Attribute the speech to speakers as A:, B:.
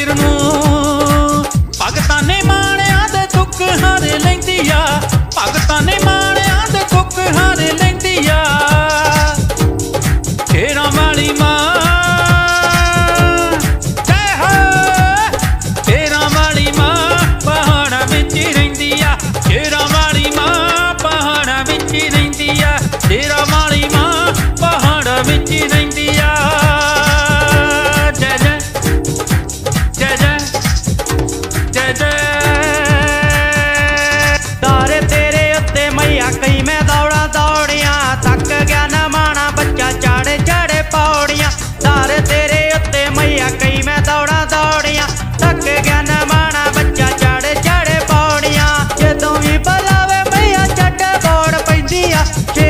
A: પીરનું
B: Yeah.